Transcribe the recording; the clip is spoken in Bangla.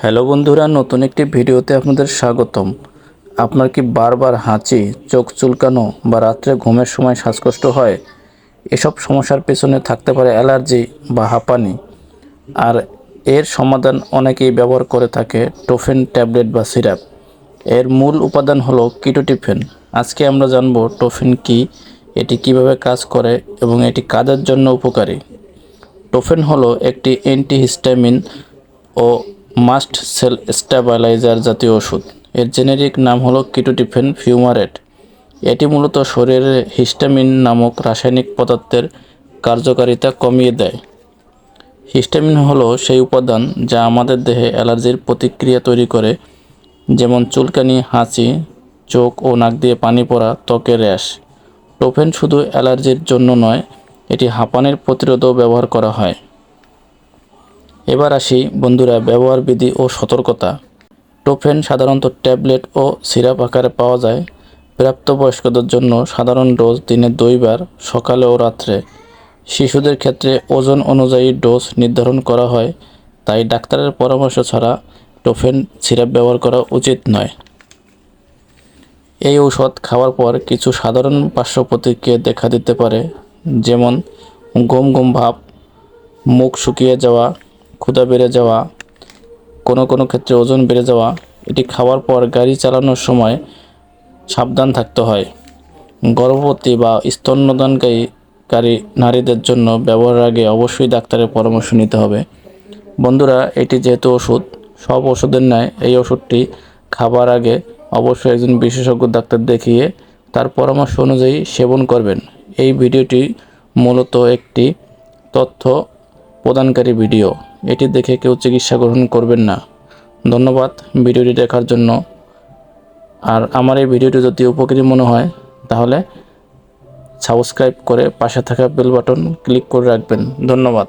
হ্যালো বন্ধুরা, নতুন একটি ভিডিওতে আপনাদের স্বাগতম। আপনার কি বারবার হাঁচি, চোখ চুলকানো বা রাত্রে ঘুমের সময় শ্বাসকষ্ট হয়? এসব সমস্যার পেছনে থাকতে পারে অ্যালার্জি বা হাঁপানি। আর এর সমাধান অনেকেই ব্যবহার করে থাকে টোফেন ট্যাবলেট বা সিরাপ। এর মূল উপাদান হলো কিটোটিফেন। আজকে আমরা জানব টোফেন কি, এটি কীভাবে কাজ করে এবং এটি কাজের জন্য উপকারী। টোফেন হলো একটি অ্যান্টিহিস্টামিন ও মাস্ট সেল স্টেবিলাইজার জাতীয় ওষুধ। এর জেনেরিক নাম হলো কিটোটিফেন ফিউমারেট। এটি মূলত শরীরে হিস্টামিন নামক রাসায়নিক পদার্থের কার্যকারিতা কমিয়ে দেয়। হিস্টামিন হলো সেই উপাদান যা আমাদের দেহে অ্যালার্জির প্রতিক্রিয়া তৈরি করে, যেমন চুলকানি, হাঁচি, চোখ ও নাক দিয়ে পানি পড়া ত্বকের র্যাশ। টোফেন শুধু অ্যালার্জির জন্য নয়, এটি হাঁপানির প্রতিরোধও ব্যবহার করা হয়। এবার আসি, বন্ধুরা, ব্যবহার বিধি ও সতর্কতা। টোফেন সাধারণত ট্যাবলেট ও সিরাপ আকারে পাওয়া যায়। প্রাপ্তবয়স্কদের জন্য সাধারণ ডোজ দিনে দুইবার, সকালে ও রাত্রে। শিশুদের ক্ষেত্রে ওজন অনুযায়ী ডোজ নির্ধারণ করা হয়, তাই ডাক্তারের পরামর্শ ছাড়া টোফেন সিরাপ ব্যবহার করা উচিত নয়। এই ঔষধ খাওয়ার পর কিছু সাধারণ পার্শ্ব প্রতিক্রিয়া দেখা দিতে পারে, যেমন গম গম ভাব মুখ শুকিয়ে যাওয়া ক্ষুধা বেড়ে যাওয়া, কোনো কোনো ক্ষেত্রে ওজন বেড়ে যাওয়া, এটি খাওয়ার পর গাড়ি চালানোর সময় সাবধান থাকতে হয়। গর্ভবতী বা স্তন্যদানকারী নারীদের জন্য ব্যবহারের আগে অবশ্যই ডাক্তারের পরামর্শ নিতে হবে। বন্ধুরা, এটি যেহেতু ওষুধ, সব ওষুধের ন্যায় এই ওষুধটি খাবার আগে অবশ্যই একজন বিশেষজ্ঞ ডাক্তার দেখিয়ে তার পরামর্শ অনুযায়ী সেবন করবেন। এই ভিডিওটি মূলত একটি তথ্য প্রদানকারী ভিডিও। এটি দেখে কেউ চিকিৎসা গ্রহণ করবেন না। ধন্যবাদ ভিডিওটি দেখার জন্য। আর আমার এই ভিডিওটি যদি উপকারী মনে হয়, তাহলে সাবস্ক্রাইব করে পাশে থাকা বেল বাটন ক্লিক করে রাখবেন। ধন্যবাদ।